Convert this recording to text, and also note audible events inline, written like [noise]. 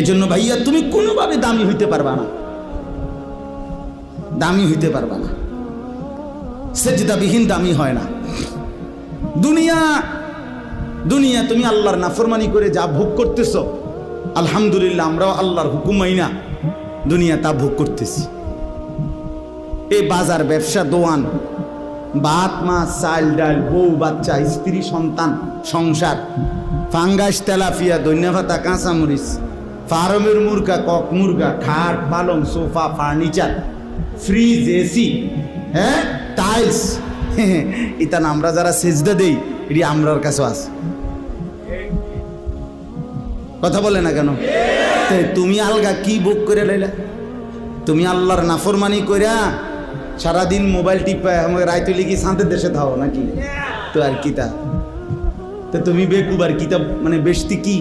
এই জন্য ভাইয়া, তুমি কোনোভাবে দামি হইতে পারবা না। দামি হইতে পারবা না। সেজদাবিহীন দামি হয় না। দুনিয়া দুনিয়া, তুমি আল্লাহর নাফরমানি করে যা ভোগ করতেছ, আলহামদুলিল্লাহ আমরাও আল্লাহর হুকুমাই না, দুনিয়া তা ভোগ করতেছি। এই বাজার, ব্যবসা, দোয়ান, ভাত, মাছ, চাল, ডাল, বউ, বাচ্চা, স্ত্রী, সন্তান, সংসার, ফাঙ্গাস তেলাফিয়া ভাতা কাঁচামরিচ ফার্মের মুরগা, কক মুরগা, খাট, পালং, সোফা, ফার্নিচার, ফ্রিজ, এসি হ্যাঁ টাইলস। [laughs] ইতান আমরা যারা সেজদা দেই, এটি আমরার কাছে আছে। কথা বলে না কেন? তুমি আলগা কি বুক করে লাইলা? তুমি আল্লাহর নাফরমানি কইরা সারাদিন মোবাইল টিপা, আমাকে রায় তুলি কি শান্তের দেশে থাও নাকি? তো আর কি তা? তুমি বেকুব আর কি তা মানে বেশতি কি?